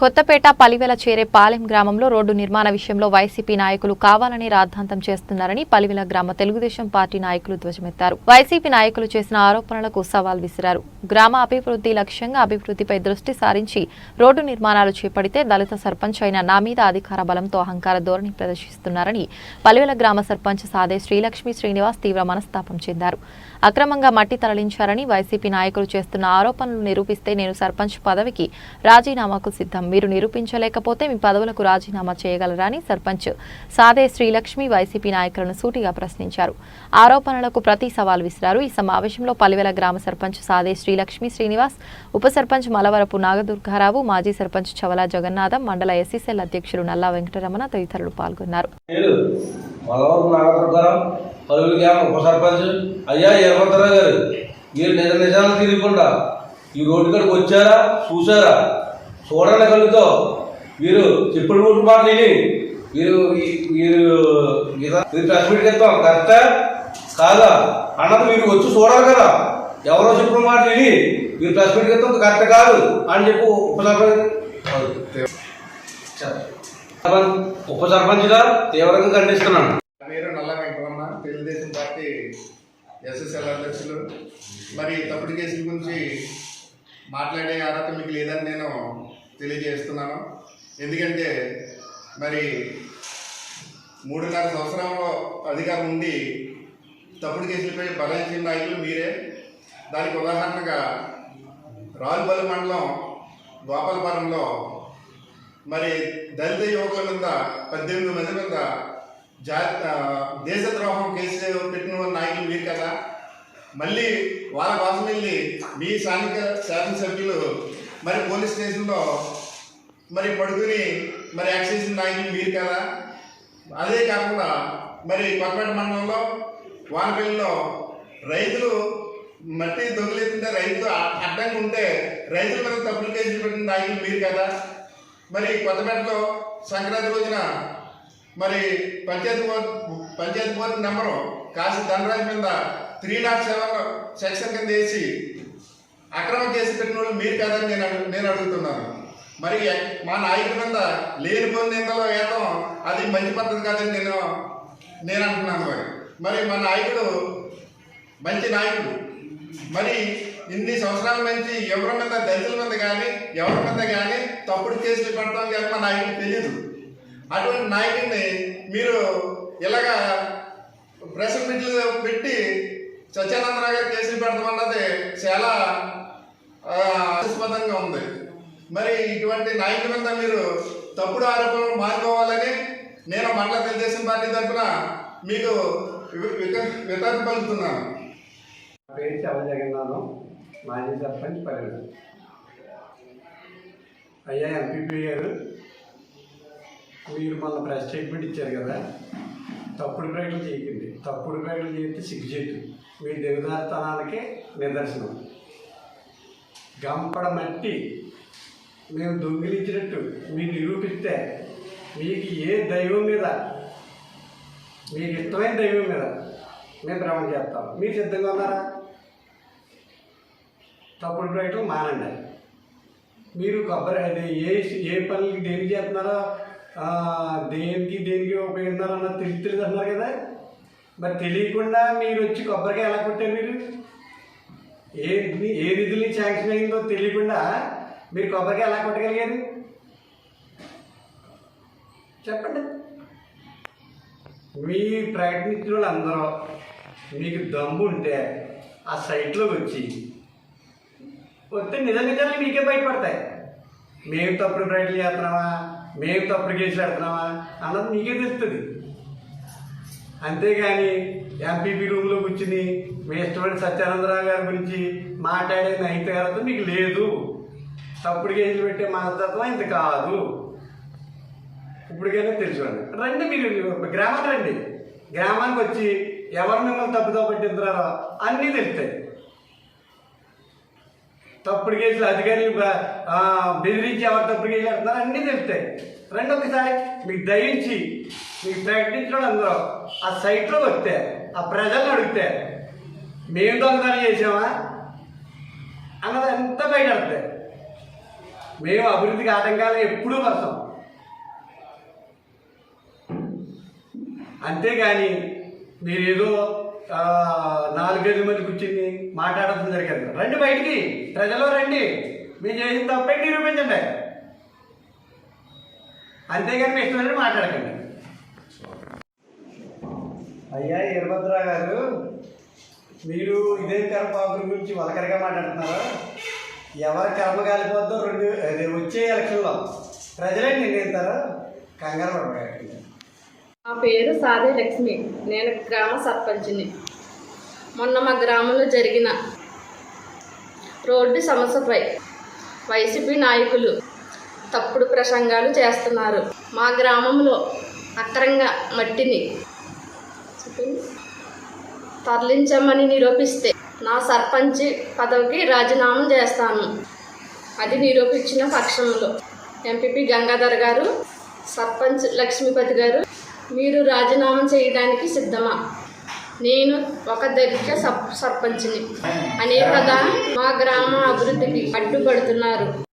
కొత్తపేట పలివెల చేరే పాలెం గ్రామంలో రోడ్డు నిర్మాణ విషయంలో వైసీపీ నాయకులు కావాలని రాద్ధాంతం చేస్తున్నారని పలివెల గ్రామ తెలుగుదేశం పార్టీ నాయకులు ధ్వజమెత్తారు. వైసీపీ నాయకులు చేసిన ఆరోపణలకు సవాల్ విసిరారు. గ్రామ అభివృద్ధి లక్ష్యంగా అభివృద్ధిపై దృష్టి సారించి రోడ్డు నిర్మాణాలు చేపడితే దళిత సర్పంచ్ అయిన నా మీద అధికార బలంతో అహంకార ధోరణి ప్రదర్శిస్తున్నారని పలివెల గ్రామ సర్పంచ్ సాదే శ్రీలక్ష్మి శ్రీనివాస్ తీవ్ర మనస్తాపం చెందారు. అక్రమంగా మట్టి తరలించారని వైసీపీ నాయకులు చేస్తున్న ఆరోపణలు నిరూపిస్తే నేను సర్పంచ్ పదవికి రాజీనామాకు సిద్ధం మీరు నిరూపించలేకపోతే మీ పదవులకు రాజీనామా చేయగలరా అని సర్పంచ్ సాదే శ్రీలక్ష్మి వైసీపీ నాయకులను సూటిగా ప్రశ్నించారు. ఆరోపణలకు ప్రతి సవాల్ విసిరారు. ఈ సమావేశంలో పలివెల గ్రామ సర్పంచ్ సాదే శ్రీలక్ష్మి శ్రీనివాస్ ఉప సర్పంచ్ మలవరపు నాగదుర్గారావు మాజీ సర్పంచ్ చవల జగన్నాథం మండల ఎస్సీసెల్ అధ్యక్షుడు నల్లా వెంకటరమణ తదితరులు పాల్గొన్నారు. పలువురు గ్రామ ఉప సర్పంచ్ అయ్యా గారు. మీరు నిజ నిజాలు తిరగకుండా ఈ రోడ్డు కాడికి వచ్చారా? చూసారా చూడండి కలుగుతో మీరు చెప్పుడు మూడు మాటలు మీరు మీరు ఇదా- మీరు ప్రెస్ మీట్కి వెళ్తాం కరెక్టా? కాదా? అన్నది మీరు వచ్చి చూడాలి కదా. ఎవరో చెప్పుడు మాటలు విని మీరు ప్రెస్ మీట్కి వెళ్తాం కరెక్ట్ కాదు. అని చెప్పు ఉప సర్పంచ్ సర్పంచ్ ఉప సర్పంచ్గా తీవ్రంగా ఖండిస్తున్నాను. పేరు నల్ల వెంకటరమణ తెలుగుదేశం పార్టీ ఎస్ఎస్ఎల్ అధ్యక్షులు. మరి తప్పుడు కేసుల గురించి మాట్లాడే అర్హత మీకు లేదని నేను తెలియజేస్తున్నాను. ఎందుకంటే మరి మూడున్నర సంవత్సరంలో అధికారం ఉండి తప్పుడు కేసులపై బలహీన నాయకులు మీరే. దానికి ఉదాహరణగా రాజుబల్లి మండలం గోపాలపురంలో మరి దళిత యువకుల మీద పద్దెనిమిది మంది మీద జా దేశద్రోహం కేసు పెట్టిన నాయకులు మీరు కదా. మళ్ళీ వాళ్ళ కోసం వెళ్ళి మీ స్థానిక శాసనసభ్యులు మరి పోలీస్ స్టేషన్లో మరి పడుకుని మరి యాక్ట్ నాయకులు మీరు కదా? అదే కాకుండా మరి కొత్తపేట మండలంలో వానపల్లిలో రైతులు మట్టి దొంగలేస్తుంటే రైతు అడ్డంగా ఉంటే రైతుల మీద తప్పులు కేసులు పెట్టిన నాయకులు మీరు కదా? మరి కొత్తపేటలో సంక్రాంతి రోజున మరి panchayat board panchayat board number Kashi Dhanaraju మీద త్రీ నాట్ సెవెన్ సెక్షన్ కింద వేసి అక్రమ కేసు పెట్టిన వాళ్ళు మీరు కాదని నేను నేను అడుగుతున్నాను. మరి మా నాయకుడి మీద లేని పొంది ఇంతలో వేయటం అది మంచి పద్ధతి కాదని నేను నేను అంటున్నాను మరి. మరి మా నాయకుడు మంచి నాయకుడు. మరి ఇన్ని సంవత్సరాల నుంచి ఎవరి మీద దళితుల మీద కానీ ఎవరి మీద కానీ తప్పుడు కేసులు పెట్టడం కానీ మా నాయకుడికి తెలియదు అటువంటి నాయకుడిని మీరు ఇలాగా ప్రెస్ మీట్లు పెట్టి సత్యానందరావు గారు కేసులు పెడతామన్నది చాలా ఆ, ఉంది. మరి ఇటువంటి నాయకుల మీద మీరు తప్పుడు ఆరోపణలు మానుకోవాలని నేను మండల తెలుగుదేశం పార్టీ తరఫున మీకు వి- వితరణ పలుకుతున్నాను. నా పేరు చల్ల జగన్నాథం. మాజీ సర్పంచ్ పరిణతి అయ్యా ఎంపీపీ గారు మీరు మొన్న ప్రెస్ స్టేట్మెంట్ ఇచ్చారు కదా. తప్పుడు ప్రకటన చేయకండి. తప్పుడు ప్రకటన చేస్తే సిగ్గుచేటు. మీ దిగదారితనానికి నిదర్శనం. గంపడ మట్టి మేము దొంగిలించినట్టు మీరు నిరూపిస్తే మీకు ఏ దైవం మీద మీకు ఇష్టమైన దైవం మీద మేము భ్రమణ చేస్తాం. మీరు సిద్ధంగా ఉన్నారా? తప్పుడు ప్రకటన మానండి. మీరు కొబ్బరి అది ఏ ఏ పనులకి దేనికి చేస్తున్నారో దేనికి దేనికి ఉపయోగిస్తున్నారో అన్న తెలిసి తెలిసి అన్నారు కదా. మరి తెలియకుండా మీరు వచ్చి కొబ్బరికాయ ఎలా కొట్టారు మీరు? ఏ ఏ నిధులు శాంక్షన్ అయిందో తెలియకుండా మీరు కొబ్బరికాయ ఎలా కొట్టగలిగారు? చెప్పండి. మీ ప్రయత్నించిన వాళ్ళందరూ మీకు దమ్ము ఉంటే ఆ సైట్లోకి వచ్చి వస్తే నిజ నిజాలు మీకే బయటపడతాయి మేము తప్పుడు ప్రయత్నం చేస్తున్నామా? మేము తప్పుడు కేసులు పెడుతున్నామా అన్నది మీకే తెలుస్తుంది. అంతేగాని ఎంపీపీ రూమ్లో కూర్చుని మీ ఇష్టపడి సత్యానందరావు గారి గురించి మాట్లాడే నైతికత మీకు లేదు. తప్పుడు కేసులు పెట్టే మనస్తత్వం ఇంత కాదు. ఇప్పటికైనా తెలుసుకోండి. రండి మీరు గ్రామానికి రండి. గ్రామానికి వచ్చి ఎవరు మిమ్మల్ని తప్పుతో పట్టించారో అన్నీ తెలుస్తాయి. తప్పుడు కేసులు అధికారులు బెదిరించి ఎవరు తప్పుడు కేసులు అంటున్నారు అన్నీ తెలుస్తాయి. రండి ఒకసారి మీకు దయించి మీకు ప్రకటించడం అందరూ ఆ సైట్లో వస్తే ఆ ప్రజలను అడిగితే మేము దొంగతనం చేసామా అన్నది ఎంత బయట మేము అభివృద్ధికి ఆటంకాలు ఎప్పుడూ వస్తాం అంతేగాని మీరేదో నాలుగైదు మంది కూర్చుని మాట్లాడటం జరిగింది. రండి బయటికి. ప్రజలు రండి. మీరు చేసిన తప్పే నిరూపించండి. అంతేగాని మీ ఇష్టం మాట్లాడకండి. అయ్యా వీరభద్రరావు గారు మీరు ఇదే కర్మపాకుల గురించి వలకరిగా మాట్లాడుతున్నారు? ఎవరి కర్మ కాలిపోద్దో రెండు అదే వచ్చే ఎలక్షన్లో. ప్రజలే నిర్ణయిస్తారు? కంగారు పడకండి. నా పేరు సాదే లక్ష్మి. నేను గ్రామ సర్పంచ్ని. మొన్న మా గ్రామంలో జరిగిన రోడ్డు సమస్యపై వైసీపీ నాయకులు తప్పుడు ప్రసంగాలు చేస్తున్నారు. మా గ్రామంలో అక్రంగా మట్టిని తరలించమని నిరూపిస్తే నా సర్పంచ్ పదవికి రాజీనామా చేస్తాను. అది నిరూపించిన పక్షంలో ఎంపీపీ గంగాధర్ గారు సర్పంచ్ లక్ష్మీపతి గారు మీరు రాజీనామా చేయడానికి సిద్ధమా? నేను ఒక దళిత సర్పంచ్ని. అనే కదా మా గ్రామ అభివృద్ధికి అడ్డుపడుతున్నారు.